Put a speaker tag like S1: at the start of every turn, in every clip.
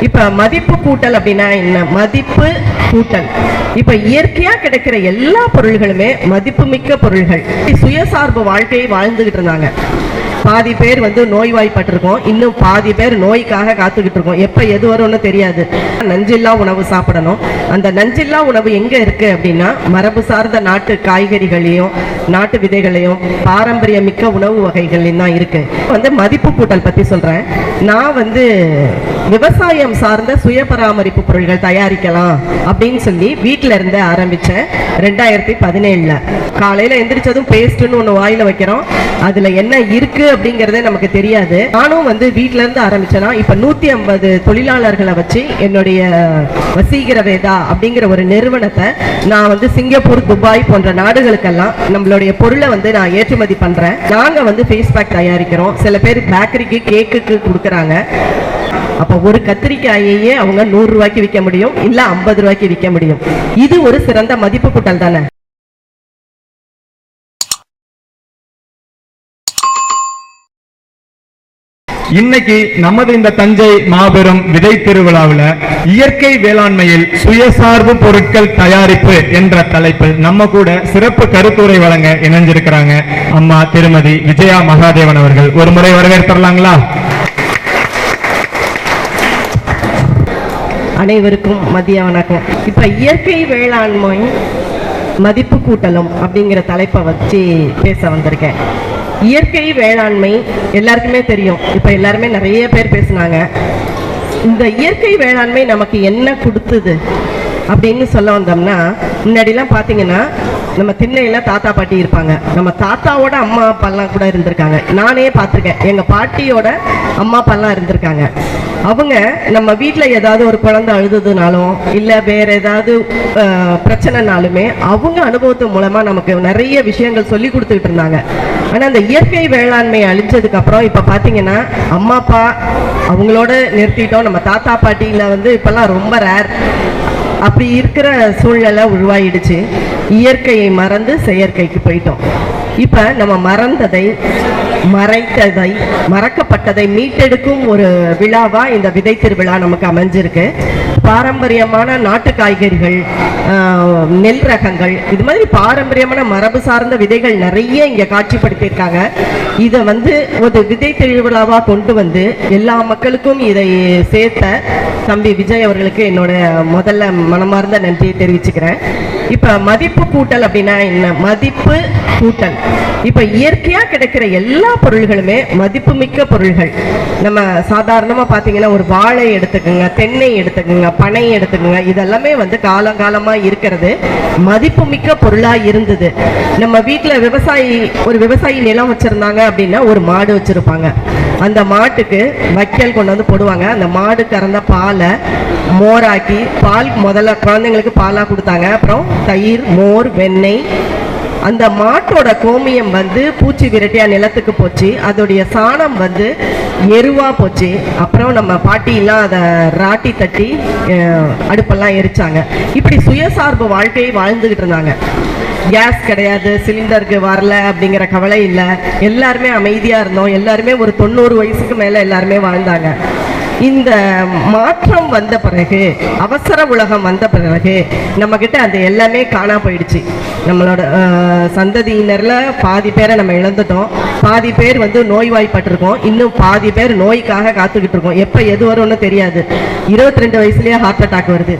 S1: இப்ப மதிப்பு கூட்டல் அப்படின்னா என்ன? மதிப்பு கூட்டல். இப்ப இயற்கையா கிடைக்கிற எல்லா பொருள்களுமே மதிப்புமிக்க பொருள்கள். சுயசார்பு வாழ்க்கையை வாழ்ந்துகிட்டு இருந்தாங்க. பாதி பேர் வந்து நோய்வாய்ப்பட்டிருக்கோம். இன்னும் பாதி பேர் நோய்க்காக காத்துக்கிட்டு இருக்கோம். எப்போ எது வரும்னு தெரியாது. நஞ்சில்லா உணவு சாப்பிடணும். அந்த நஞ்சில்லா உணவு எங்க இருக்கு அப்படின்னா மரபு சார்ந்த நாட்டு காய்கறிகளையும் நாட்டு விதைகளையும் பாரம்பரிய மிக்க உணவு வகைகளையும் தான் இருக்கு. வந்து மதிப்பு கூட்டல் பத்தி சொல்றேன். நான் வந்து விவசாயம் சார்ந்த சுய பராமரிப்பு பொருட்கள் தயாரிக்கலாம் அப்படின்னு சொல்லி வீட்ல இருந்து ஆரம்பிச்சேன் ரெண்டாயிரத்தி பதினேழுல. காலையில எந்திரிச்சதும் பேஸ்ட்னு ஒண்ணு வாயில வைக்கிறோம். அதுல என்ன இருக்கு அப்படிங்கறதே நமக்கு தெரியாது. நானும் வந்து வீட்டில இருந்து ஆரம்பிச்சேன்னா இப்ப நூத்தி ஐம்பது தொழிலாளர்களை வச்சு என்னுடைய வசீகர வேதா அப்படிங்கிற ஒரு நிறுவனத்தை நான் வந்து சிங்கப்பூர் துபாய் போன்ற நாடுகளுக்கெல்லாம் நம்மளுடைய பொருளை வந்து நான் ஏற்றுமதி பண்றேன். நாங்க வந்து ஃபேஸ் பேக் தயாரிக்கிறோம். சில பேர் பேக்கரிக்கு கேக்குக்கு கொடுக்குறாங்க. அப்போ ஒரு கத்திரிக்காயையே அவங்க நூறு ரூபாய்க்கு விற்க முடியும். இல்ல ஐம்பது ரூபாய்க்கு விற்க முடியும். இது ஒரு சிறந்த மதிப்பு கூட்டல் தானே?
S2: இன்னைக்கு நமது இந்த தஞ்சை மாபெரும் விதை திருவிழாவில் இயற்கை வேளாண்மையில் சுயசார்பு பொருட்கள் தயாரிப்பு என்ற தலைப்பில் நம்ம கூட சிறப்பு கருத்துரை வழங்க இணைஞ்சிருக்கிறாங்க அம்மா திருமதி விஜயா மகாதேவன் அவர்கள். ஒரு முறை வரவேற்பரலாங்களா
S1: அனைவருக்கும் மதிய வணக்கம். இப்ப இயற்கை வேளாண்மை மதிப்பு கூட்டலும் அப்படிங்கிற தலைப்பை வச்சு பேச வந்திருக்கேன். இயற்கை வேளாண்மை எல்லாருக்குமே தெரியும். இப்போ எல்லாருமே நிறைய பேர் பேசுனாங்க. இந்த இயற்கை வேளாண்மை நமக்கு என்ன கொடுத்தது? அப்படின்னு சொல்ல வந்தோம்னா முன்னாடிலாம் பார்த்தீங்கன்னா நம்ம திண்ணையில தாத்தா பாட்டி இருப்பாங்க. நம்ம தாத்தாவோட அம்மா அப்பாலாம் கூட இருந்திருக்காங்க. நானே பார்த்துருக்கேன். எங்க பாட்டியோட அம்மா அப்பாலாம் இருந்திருக்காங்க. அவங்க நம்ம வீட்டில் ஏதாவது ஒரு குழந்தை அழுதுனாலும் இல்லை வேற ஏதாவது பிரச்சனைனாலுமே அவங்க அனுபவத்து மூலமா நமக்கு நிறைய விஷயங்கள் சொல்லி கொடுத்துக்கிட்டு இருந்தாங்க. ஆனால் அந்த இயற்கை வேளாண்மை அழிஞ்சதுக்கு அப்புறம் இப்ப அம்மா அப்பா அவங்களோட நிறுத்திட்டோம். நம்ம தாத்தா பாட்டியில் வந்து இப்போல்லாம் ரொம்ப ரேர் அப்படி இருக்கிற சூழ்நிலை உருவாயிடுச்சு. இயற்கையை மறந்து செயற்கைக்கு போயிட்டோம். இப்ப நம்ம மறந்ததை மறைத்ததை மறக்கப்பட்டதை மீட்டெடுக்கும் ஒரு விழாவா இந்த விதை திருவிழா நமக்கு அமைஞ்சிருக்கு. பாரம்பரியமான நாட்டு காய்கறிகள் நெல் ரகங்கள் இது மாதிரி பாரம்பரியமான மரபு சார்ந்த விதைகள் நிறைய இங்கே காட்சிப்படுத்தியிருக்காங்க. இதை வந்து ஒரு விதை திருவிழாவாக கொண்டு வந்து எல்லா மக்களுக்கும் இதை சேர்த்த தம்பி விஜய் அவர்களுக்கு என்னோட முதல்ல மனமார்ந்த நன்றியை தெரிவிச்சுக்கிறேன். இப்போ மதிப்பு கூட்டல் அப்படின்னா என்ன? மதிப்பு கூட்டல். இப்போ இயற்கையாக கிடைக்கிற எல்லா பொருள்களுமே மதிப்புமிக்க பொருள்கள். நம்ம சாதாரணமாக பார்த்தீங்கன்னா ஒரு வாழை எடுத்துக்கோங்க தென்னை எடுத்துக்கோங்க பனை எடுத்துக்கோங்க இதெல்லாமே வந்து காலங்காலமாக இருக்கிறது மதிப்புமிக்க பொருளா இருந்தது. நம்ம வீட்டுல விவசாயி ஒரு விவசாயி நிலம் வச்சிருந்தாங்க அப்படின்னா ஒரு மாடு வச்சிருப்பாங்க. அந்த மாட்டுக்கு வைக்கல் கொண்டு வந்து போடுவாங்க. அந்த மாடு கறந்த பாலை மோராக்கி பால் முதல்ல குழந்தைங்களுக்கு பாலாக கொடுத்தாங்க. அப்புறம் தயிர் மோர் வெண்ணெய் அந்த மாட்டோட கோமியம் வந்து பூச்சி விரட்டியா நிலத்துக்கு போச்சு. அதோடைய சாணம் வந்து எருவா போச்சு. அப்புறம் நம்ம பாட்டியெல்லாம் அதை ராட்டி தட்டி அடுப்பெல்லாம் எரிச்சாங்க. இப்படி சுயசார்பு வாழ்க்கையை வாழ்ந்துகிட்டு இருந்தாங்க. கேஸ் கிடையாது சிலிண்டருக்கு வரல அப்படிங்கிற கவலை இல்லை. எல்லாருமே அமைதியாக இருந்தோம். எல்லாருமே ஒரு தொண்ணூறு வயசுக்கு மேலே எல்லாருமே வாழ்ந்தாங்க. இந்த மாற்றம் வந்த பிறகு அவசர உலகம் வந்த பிறகு நம்ம கிட்ட அது எல்லாமே காணா போயிடுச்சு. நம்மளோட சந்ததியினரில் சந்ததியினர்ல பாதி பேரை நம்ம இழந்துட்டோம். பாதி பேர் வந்து நோய்வாய்ப்பட்டிருக்கோம். இன்னும் பாதி பேர் நோய்க்காக காத்துக்கிட்டு இருக்கோம். எப்ப எது வரும்னு தெரியாது. இருபத்தி ரெண்டு வயசுலயே ஹார்ட் அட்டாக் வருது.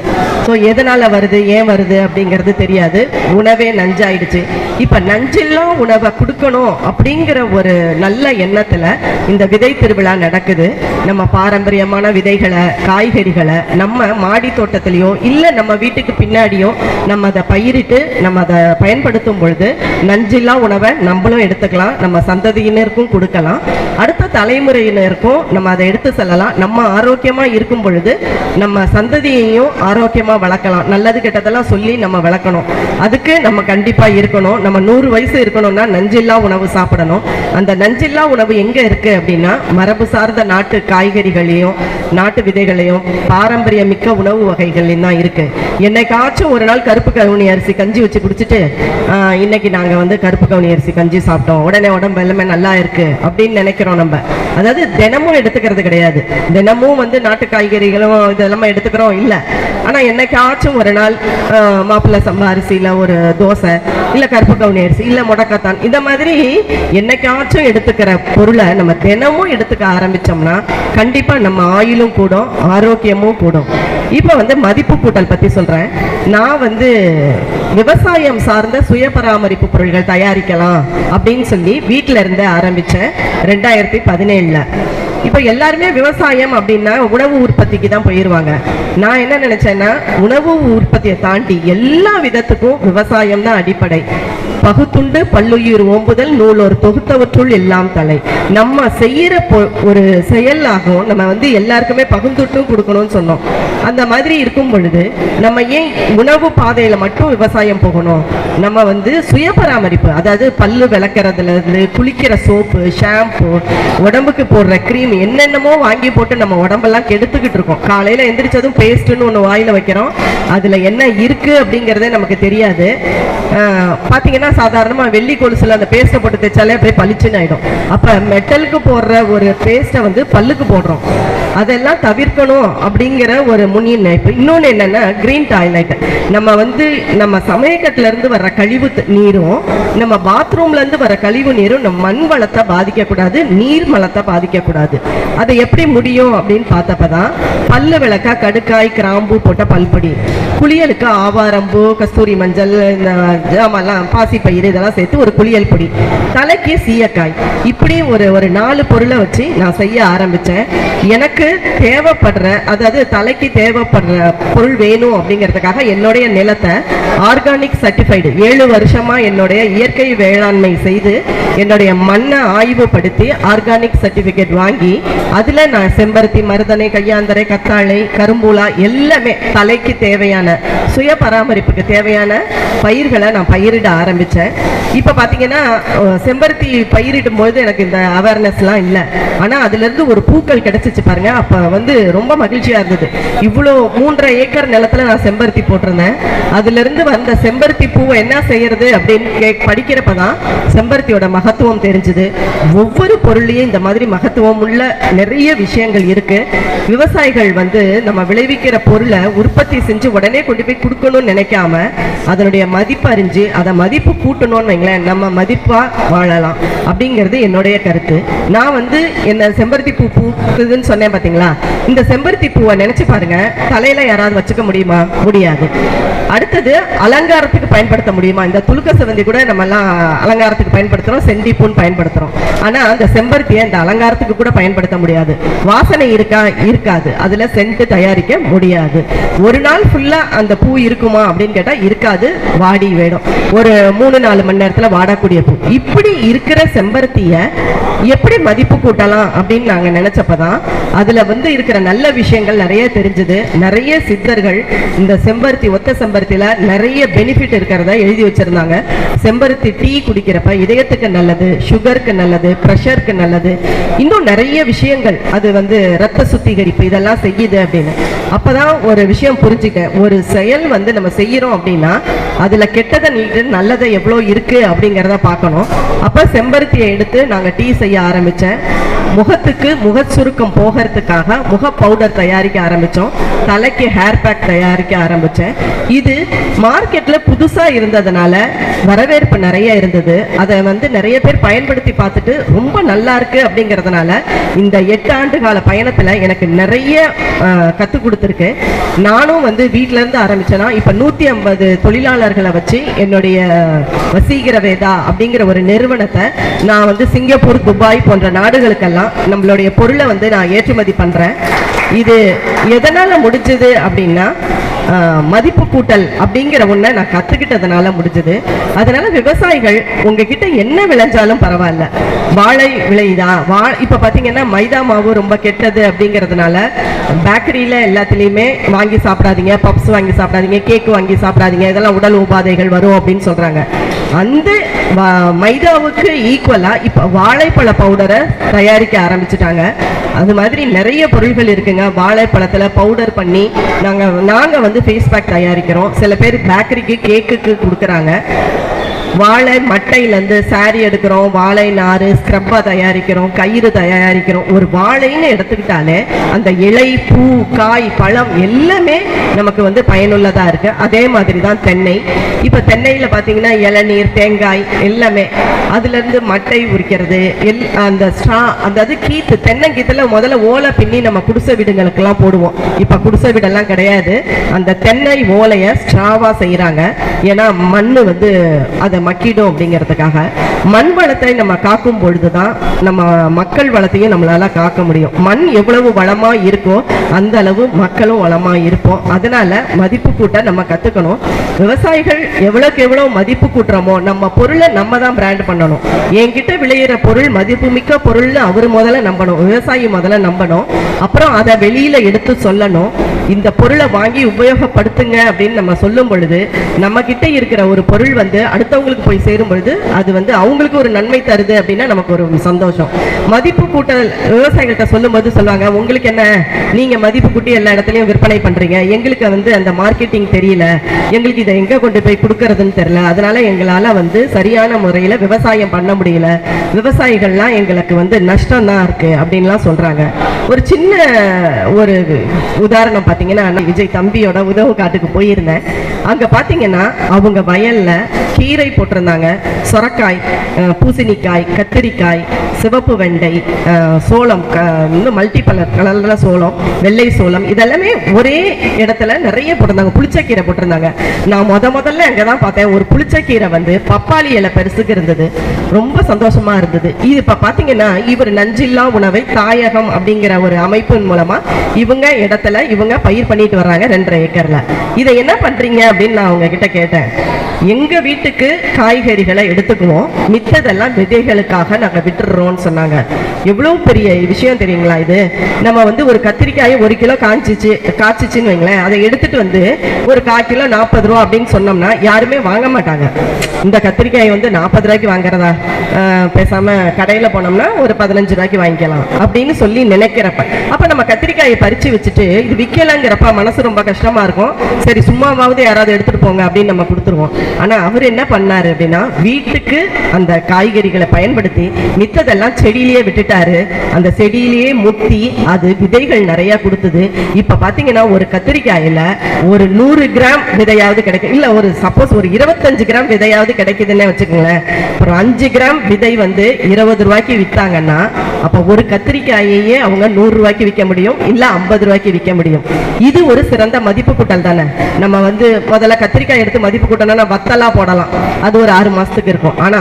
S1: ஸோ எதனால வருது? ஏன் வருது? அப்படிங்கிறது தெரியாது. உணவே நஞ்சாயிடுச்சு. இப்ப நஞ்செல்லாம் உணவை கொடுக்கணும் அப்படிங்கிற ஒரு நல்ல எண்ணத்துல இந்த விதை திருவிழா நடக்குது. நம்ம விதமான விதைகளை காய்கறிகளை நம்ம மாடி தோட்டத்திலையோ இல்லை நம்ம வீட்டுக்கு பின்னாடியோ நம்ம அதை பயிரிட்டு நம்ம அதை பயன்படுத்தும் பொழுது நஞ்சில்லா உணவை நம்மளும் எடுத்துக்கலாம் நம்ம சந்ததியினருக்கும் கொடுக்கலாம். அடுத்த தலைமுறையினருக்கும் நம்ம அதை எடுத்து செல்லலாம். நம்ம ஆரோக்கியமாக இருக்கும் பொழுது நம்ம சந்ததியையும் ஆரோக்கியமாக வளர்க்கலாம். நல்லது கெட்டதெல்லாம் சொல்லி நம்ம வளர்க்கணும். அதுக்கு நம்ம கண்டிப்பாக இருக்கணும். நம்ம நூறு வயசு இருக்கணும்னா நஞ்சில்லா உணவு சாப்பிடணும். அந்த நஞ்சில்லா உணவு எங்கே இருக்குது அப்படின்னா மரபு சார்ந்த நாட்டு காய்கறிகளையும் நாட்டு விதைகளையும் பாரம்பரிய மிக்க உணவு வகைகளையும் தான் இருக்கு. என்னைக்காச்சும் ஒரு நாள் கருப்பு கவுனி அரிசி கஞ்சி வச்சு குடிச்சிட்டு இன்னைக்கு நாங்க வந்து கருப்பு கவுனி அரிசி கஞ்சி சாப்பிட்டோம். உடனே உடம்பு எல்லாமே நல்லா இருக்கு அப்படின்னு நினைக்கிறோம் நம்ம. அதாவது தினமும் எடுத்துக்கிறது கிடையாது. தினமும் வந்து நாட்டு காய்கறிகளும் இதெல்லாம் எடுத்துக்கிறோம் இல்ல. ஆனா என்னைக்காச்சும் ஒரு நாள் ஆஹ், மாப்பிள்ளை சம்பா இல்ல ஒரு தோசை இல்ல கருப்பு கவுனி அரிசி இல்ல முடக்கத்தான். இந்த மாதிரி என்னைக்காச்சும் எடுத்துக்கிற பொருளை நம்ம தினமும் எடுத்துக்க ஆரம்பிச்சோம்னா கண்டிப்பா நம்ம ஆயிலும் கூடும் ஆரோக்கியமும் கூடும். இப்போ வந்து மதிப்பு கூட்டல் பற்றி சொல்றேன். நான் வந்து விவசாயம் சார்ந்த சுய பராமரிப்பு பொருட்கள் தயாரிக்கலாம் அப்படின்னு சொல்லி வீட்டில் இருந்து ஆரம்பிச்சேன் ரெண்டாயிரத்தி பதினேழுல. இப்போ எல்லாருமே விவசாயம் அப்படின்னா உணவு உற்பத்திக்கு தான் போயிருவாங்க. நான் என்ன நினச்சேன்னா உணவு உற்பத்தியை தாண்டி எல்லா விதத்துக்கும் விவசாயம் தான் அடிப்படை. பகுத்துண்டு பல்லுயிர் ஓம்புதல் நூலோர் ஒரு தொகுத்தவற்றுள் எல்லாம் தலை. நம்ம செய்யற பொ- ஒரு செயலாகவும் நம்ம வந்து எல்லாருக்குமே பகுந்துட்டும் கொடுக்கணும்னு சொன்னோம். அந்த மாதிரி இருக்கும் பொழுது நம்ம ஏன் உணவு பாதையில மட்டும் விவசாயம் போகணும்? நம்ம வந்து சுய பராமரிப்பு அதாவது பல்லு விளக்குறதுல இருந்து குளிக்கிற சோப்பு ஷாம்பு உடம்புக்கு போடுற க்ரீம் என்னென்னமோ வாங்கி போட்டு நம்ம உடம்பெல்லாம் கெடுத்துக்கிட்டு இருக்கோம். காலையில எந்திரிச்சதும் பேஸ்ட்னு ஒன்று வாயில வைக்கிறோம். அதுல என்ன இருக்கு அப்படிங்கறதே நமக்கு தெரியாது. பார்த்தீங்கன்னா பாத்தீங்கன்னா சாதாரணமா வெள்ளி கொலுசுல அந்த பேஸ்ட்டை போட்டு தைச்சாலே அப்படியே பளிச்சுன்னு ஆயிடும். அப்ப மெட்டலுக்கு போடுற ஒரு பேஸ்ட்டை வந்து பல்லுக்கு போடுறோம். அதெல்லாம் தவிர்க்கணும் அப்படிங்கிற ஒரு முன்னிணைப்பு இன்னொன்று என்னன்னா கிரீன் டாய்லெட் நம்ம வந்து நம்ம சமயக்கட்டுல இருந்து வர்ற கழிவு நீரும் நம்ம பாத்ரூம்ல இருந்து வர கழிவு நீரும் நம்ம மண் வளத்தை பாதிக்கக்கூடாது நீர் வளத்தை பாதிக்கக்கூடாது. அதை எப்படி முடியும் அப்படின்னு பார்த்தப்பதான் பல்லு விளக்கா கடுக்காய் கிராம்பு போட்ட பல்பொடி. குளியலுக்கு ஆவாரம்பூ கஸ்தூரி மஞ்சள் இந்த ஜாமெல்லாம் பயிர் இதெல்லாம் சேர்த்து ஒரு குளியல் பொடி. தலைக்கு சீயக்காய். இப்படி ஒரு ஒரு நாலு பொருளை வச்சு நான் செய்ய ஆரம்பிச்சேன். எனக்கு தேவைப்படுற அதாவது தலைக்கு தேவைப்படுற பொருள் வேணும் அப்படிங்கிறதுக்காக என்னுடைய நிலத்தை ஆர்கானிக் சர்டிஃபைடு ஏழு வருஷமா என்னுடைய இயற்கை வேளாண்மை செய்து என்னுடைய மண்ணை ஆய்வுபடுத்தி ஆர்கானிக் சர்டிஃபிகேட் வாங்கி அதுல நான் செம்பருத்தி மருதனை கையாந்தரை கத்தாழை கரும்பூலா எல்லாமே தலைக்கு தேவையான சுய பராமரிப்புக்கு தேவையான பயிர்களை நான் பயிரிட ஆரம்பித்தேன் இப்போ பாத்தீங்கன்னா செம்பருத்தி பயிரிடும் பொழுது எனக்கு இந்த அவேர்னஸ்லாம் இல்லை. ஆனா அதுல இருந்து ஒரு பூக்கள் கிடைச்சிச்சு பாருங்க. அப்ப வந்து ரொம்ப மகிழ்ச்சியா இருந்தது. இவ்வளோ மூன்றரை ஏக்கர் நிலத்துல நான் செம்பருத்தி போட்டிருந்தேன். அதுல இருந்து வந்த செம்பருத்தி பூவை என்ன செய்யறது அப்படின்னு கே படிக்கிறப்பதான் செம்பருத்தியோட மகத்துவம் தெரிஞ்சுது. ஒவ்வொரு பொருளையும் இந்த மாதிரி மகத்துவம் உள்ள நிறைய விஷயங்கள் இருக்கு. விவசாயிகள் வந்து நம்ம விளைவிக்கிற பொருளை உற்பத்தி செஞ்சு உடனே கொண்டு போய் கொடுக்கணும்னு நினைக்காம அதனுடைய மதிப்பு அறிஞ்சு அதை மதிப்பு கூட்டணும்னு வைங்களேன் நம்ம மதிப்பா வாழலாம். அப்படிங்கிறது என்னுடைய கருத்து. நான் வந்து என்ன செம்பருத்தி பூ பூக்குதுன்னு சொன்னேன் பாத்தீங்களா? இந்த செம்பருத்தி பூவை நினைச்சு பாருங்க தலையில யாராவது வச்சுக்க முடியுமா? முடியாது. அடுத்தது அலங்காரத்துக்கு பயன்படுத்த முடியுமா? இந்த துலுக்க செவந்தி கூட நம்ம எல்லாம் அலங்காரத்துக்கு பயன்படுத்துறோம் செண்டிப்பூன்னு பயன்படுத்துறோம். ஆனா அந்த செம்பருத்தியை இந்த அலங்காரத்துக்கு கூட பயன்படுத்த முடியாது. வாசனை இருக்கா? இருக்காது. அதுல சென்ட் தயாரிக்க முடியாது. ஒரு நாள் ஃபுல்லா அந்த பூ இருக்குமா அப்படின்னு கேட்டா இருக்காது. வாடி வேணும். ஒரு மூணு நாலு மணி நேரத்துல வாடக்கூடிய பூ. இப்படி இருக்கிற செம்பருத்திய எப்படி மதிப்பு கூட்டலாம் அப்படின்னு நாங்க நினைச்சப்பதான் அதுல வந்து இருக்கிற நல்ல விஷயங்கள் நிறைய தெரிஞ்சது. நிறைய சித்தர்கள் இந்த செம்பருத்தி ஒத்த செம்பருத்தி செம்பருத்தியில நிறைய பெனிஃபிட் இருக்கிறத எழுதி வச்சிருந்தாங்க. செம்பருத்தி டீ குடிக்கிறப்ப இதயத்துக்கு நல்லது சுகருக்கு நல்லது ப்ரெஷருக்கு நல்லது. இன்னும் நிறைய விஷயங்கள். அது வந்து ரத்த சுத்திகரிப்பு இதெல்லாம் செய்யுது அப்படின்னு. அப்பதான் ஒரு விஷயம் புரிஞ்சுக்க ஒரு செயல் வந்து நம்ம செய்யறோம் அப்படின்னா அதுல கெட்டதை நீட்டு நல்லதை எவ்வளோ இருக்கு அப்படிங்கிறத பார்க்கணும். அப்ப செம்பருத்தியை எடுத்து நாங்க டீ செய்ய ஆரம்பிச்சேன். முகத்துக்கு முக சுருக்கம் போகிறதுக்காக முக பவுடர் தயாரிக்க ஆரம்பிச்சோம். தலைக்கு ஹேர் பேக் தயாரிக்க ஆரம்பிச்சேன். இது மார்க்கெட்ல புதுசா இருந்ததுனால வரவேற்பு நிறைய இருந்தது. அதை வந்து நிறைய பேர் பயன்படுத்தி பார்த்துட்டு ரொம்ப நல்லா இருக்கு அப்படிங்கறதுனால இந்த எட்டு ஆண்டு கால பயணத்துல எனக்கு நிறைய கத்து கொடுத்துருக்கு. நானும் வந்து வீட்ல இருந்து ஆரம்பிச்சேன்னா இப்ப நூத்தி ஐம்பது தொழிலாளர்களை வச்சு என்னுடைய வசீகர வேதா அப்படிங்கிற ஒரு நிறுவனத்தை நான் வந்து சிங்கப்பூர் துபாய் போன்ற நாடுகளுக்கெல்லாம் நம்மளுடைய பொருளை வந்து நான் ஏற்றுமதி பண்றேன். இது எதனால முடிஞ்சது அப்படின்னா மதிப்பு கூட்டல் அப்படிங்கிற ஒன்றை நான் கத்துக்கிட்டதுனால முடிஞ்சது. அதனால விவசாயிகள் உங்ககிட்ட என்ன விளைஞ்சாலும் பரவாயில்ல. வாழை விளையுதா? வா இப்ப பாத்தீங்கன்னா மைதா மாவு ரொம்ப கெட்டது அப்படிங்கிறதுனால பேக்கரியில எல்லாத்துலயுமே வாங்கி சாப்பிடாதீங்க பப்ஸ் வாங்கி சாப்பிடாதீங்க கேக் வாங்கி சாப்பிடாதீங்க இதெல்லாம் உடல் உபாதைகள் வரும் அப்படின்னு சொல்றாங்க. அந்த மைதாவுக்கு ஈக்குவலா இப்ப வாழைப்பழ பவுடரை தயாரிக்க ஆரம்பிச்சிட்டாங்க. அது மாதிரி நிறைய பொருள்கள் இருக்குங்க. வாழைப்பழத்துல பவுடர் பண்ணி நாங்க நாங்க வந்து ஃபேஸ் பேக் தயாரிக்கிறோம். சில பேர் பேக்கரிக்கு கேக்குக்கு கொடுக்குறாங்க. வாழை மட்டையிலேருந்து சாரி எடுக்கிறோம் வாழை நார் ஸ்க்ரப்பை தயாரிக்கிறோம் கயிறு தயாரிக்கிறோம். ஒரு வாழைன்னு எடுத்துக்கிட்டாலே அந்த இலை பூ காய் பழம் எல்லாமே நமக்கு வந்து பயனுள்ளதாக இருக்குது அதே மாதிரி தான் தென்னை. இப்போ தென்னையில் பார்த்தீங்கன்னா இளநீர் தேங்காய் எல்லாமே. அதுலேருந்து மட்டை உரிக்கிறது எல் அந்த ஸ்ட்ரா அந்த அது கீத்து தென்னங்கீத்தில் முதல்ல ஓலை பின்னி நம்ம குடிசை வீடுங்களுக்கெல்லாம் போடுவோம். இப்போ குடிசை வீடெல்லாம் கிடையாது. அந்த தென்னை ஓலையை ஸ்ட்ராவாக செய்கிறாங்க ஏன்னா மண் வந்து அதை மக்கிடும் அப்படிங்கிறதுக்காக மண் வளத்தை நம்ம காக்கும் பொழுதுதான் நம்ம மக்கள் வளத்தையும் நம்மளால காக்க முடியும். மண் எவ்வளவு வளமா இருக்கோ அந்த அளவு மக்களும் வளமா இருப்போம். அதனால மதிப்பு கூட்ட நம்ம கத்துக்கணும். விவசாயிகள் எவ்வளவுக்கு எவ்வளவு மதிப்பு கூட்டுறோமோ நம்ம பொருளை நம்ம தான் பிராண்ட் பண்ணணும். என்கிட்ட விளையிற பொருள் மதிப்புமிக்க பொருள்னு அவர் முதல்ல நம்பணும். விவசாயி முதல்ல நம்பணும். அப்புறம் அதை வெளியில எடுத்து சொல்லணும். இந்த பொருளை வாங்கி உபயோகப்படுத்துங்க அப்படின்னு நம்ம சொல்லும் பொழுது நம்ம கிட்ட இருக்கிற ஒரு பொருள் வந்து அடுத்தவங்களுக்கு போய் சேரும் பொழுது அது வந்து அவங்களுக்கு ஒரு நன்மை தருது அப்படின்னா நமக்கு ஒரு சந்தோஷம். மதிப்பு கூட்டல் விவசாயிகள்கிட்ட சொல்லும்போது சொல்லுவாங்க உங்களுக்கு என்ன? நீங்க மதிப்பு கூட்டி எல்லா இடத்துலயும் விற்பனை பண்றீங்க. எங்களுக்கு வந்து அந்த மார்க்கெட்டிங் தெரியல. எங்களுக்கு இதை எங்க கொண்டு போய் கொடுக்கறதுன்னு தெரியல. அதனால எங்களால வந்து சரியான முறையில விவசாயம் பண்ண முடியல. விவசாயிகள்லாம் எங்களுக்கு வந்து நஷ்டம் தான் இருக்கு. அப்படின்லாம் சொல்றாங்க. ஒரு சின்ன ஒரு உதாரணம் பார்த்தீங்கன்னா விஜய் தம்பியோட உதவு காட்டுக்கு போயிருந்தேன். அங்கே பார்த்தீங்கன்னா அவங்க வயலில் கீரை போட்டிருந்தாங்க. சொரக்காய் பூசணிக்காய் கத்திரிக்காய் சிவப்பு வெண்டை சோளம் இன்னும் மல்டி கலர் கலர்ல சோளம் வெள்ளை சோளம் இதெல்லாமே ஒரே இடத்துல நிறைய போட்டிருந்தாங்க. புளிச்சக்கீரை போட்டிருந்தாங்க. நான் முத முதல்ல அங்கே தான் பார்த்தேன். ஒரு புளிச்சக்கீரை வந்து பப்பாளி இலை பெருசுக்கு இருந்தது. ரொம்ப சந்தோஷமா இருந்தது. இது இப்போ பார்த்தீங்கன்னா இவர் நஞ்சில்லா உணவை தாயகம் அப்படிங்கிற ஒரு அமைப்பின் மூலமாக இவங்க இடத்துல இவங்க பயிர் பண்ணிட்டு வர்றாங்க ரெண்டரை ஏக்கர்ல. இதை என்ன பண்றீங்க அப்படின்னு நான் உங்ககிட்ட கேட்டேன். எங்க வீட்டுக்கு காய்கறிகளை எடுத்துக்குவோம். மித்ததெல்லாம் விதைகளுக்காக நாங்க விட்டுடுறோம்னு சொன்னாங்க. எவ்வளவு பெரிய விஷயம் தெரியுங்களா இது? நம்ம வந்து ஒரு கத்திரிக்காயை ஒரு கிலோ காய்ச்சிச்சு காய்ச்சிச்சுன்னு வைங்களேன். அதை எடுத்துட்டு வந்து ஒரு கால் கிலோ நாற்பது ரூபா அப்படின்னு சொன்னோம்னா யாருமே வாங்க மாட்டாங்க. இந்த கத்திரிக்காயை வந்து நாற்பது ரூபாய்க்கு வாங்குறதா? பேசாமல் பேசாம கடையில போனோம்னா ஒரு பதினஞ்சு ரூபாய்க்கு வாங்கிக்கலாம் அப்படின்னு சொல்லி நினைக்கிறப்ப. அப்ப நம்ம கத்திரிக்காயை பறிச்சு வச்சுட்டு இது விற்கலங்கிறப்ப மனசு ரொம்ப கஷ்டமா இருக்கும். சரி சும்மாவாவது யாராவது எடுத்துட்டு போங்க அப்படின்னு நம்ம கொடுத்துருவோம். ஆனால் அவர் என்ன பண்ணார் அப்படின்னா வீட்டுக்கு அந்த காய்கறிகளை பயன்படுத்தி மித்ததெல்லாம் செடியிலேயே விட்டுட்டாரு. அந்த செடியிலேயே முத்தி அது விதைகள் நிறையா கொடுத்தது. இப்போ பார்த்தீங்கன்னா ஒரு கத்திரிக்காயில் ஒரு நூறு கிராம் விதையாவது கிடைக்கும். இல்லை ஒரு சப்போஸ் ஒரு இருபத்தஞ்சு கிராம் விதையாவது கிடைக்குதுன்னே வச்சுக்கோங்களேன். அப்புறம் அஞ்சு கிராம் விதை வந்து இருபது ரூபாய்க்கு விற்றாங்கன்னா அப்போ ஒரு கத்திரிக்காயையே அவங்க நூறு ரூபாய்க்கு விற்க முடியும் இல்லை ஐம்பது ரூபாய்க்கு விற்க முடியும். இது ஒரு சிறந்த மதிப்பு கூட்டல் தானே. நம்ம வந்து முதல்ல கத்திரிக்காய் எடுத்து மதிப்பு கூட்டணும்னா வத்தலா போடலாம். அது ஒரு ஆறு மாசத்துக்கு இருக்கும். ஆனா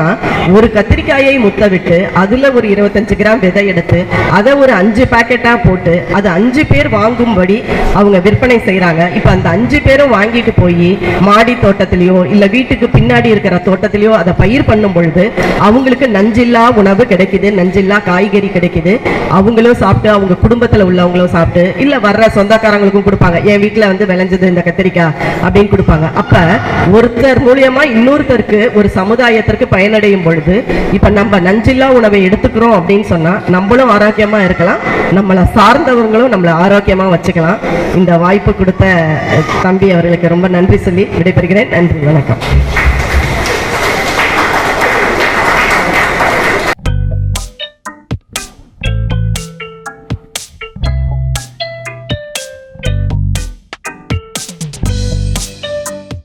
S1: ஒரு கத்திரிக்காயை முத்த விட்டு அதுல ஒரு இருபத்தஞ்சு கிராம் விதை எடுத்து அதை ஒரு அஞ்சு பாக்கெட்டா போட்டு அது அஞ்சு பேர் வாங்கும்படி அவங்க விற்பனை செய்யறாங்க இப்ப அந்த அஞ்சு பேரும் வாங்கிட்டு போய் மாடி தோட்டத்திலயோ இல்ல வீட்டுக்கு பின்னாடி இருக்கிற தோட்டத்திலயோ அதை பயிர் பண்ணும் பொழுது அவங்களுக்கு நஞ்சில்லா உணவு கிடைக்குது நஞ்சில்லா காய்கறி கிடைக்குது. அவங்களும் சாப்பிட்டு அவங்க குடும்பத்துல உள்ளவங்களும் சாப்பிட்டு இல்ல வர்ற சொந்தக்காரங்களுக்கும் கொடுப்பாங்க. என் வீட்டுல வந்து விளைஞ்சது இந்த கத்திரிக்காய் அப்படின்னு கொடுப்பாங்க. அப்ப ஒருத்தர் மூலியமா இன்னொருத்தருக்கு ஒரு சமுதாயத்திற்கு பயனடையும் பொழுது இப்ப நம்ம நஞ்சில்லா உணவை எடுத்துக்கிறோம் அப்படின்னு சொன்னா நம்மளும் ஆரோக்கியமா இருக்கலாம். நம்மளை சார்ந்தவங்களும் நம்மளை ஆரோக்கியமா வச்சுக்கலாம். இந்த வாய்ப்பு கொடுத்த தம்பி அவர்களுக்கு ரொம்ப நன்றி சொல்லி விடைபெறுகிறேன். நன்றி வணக்கம்.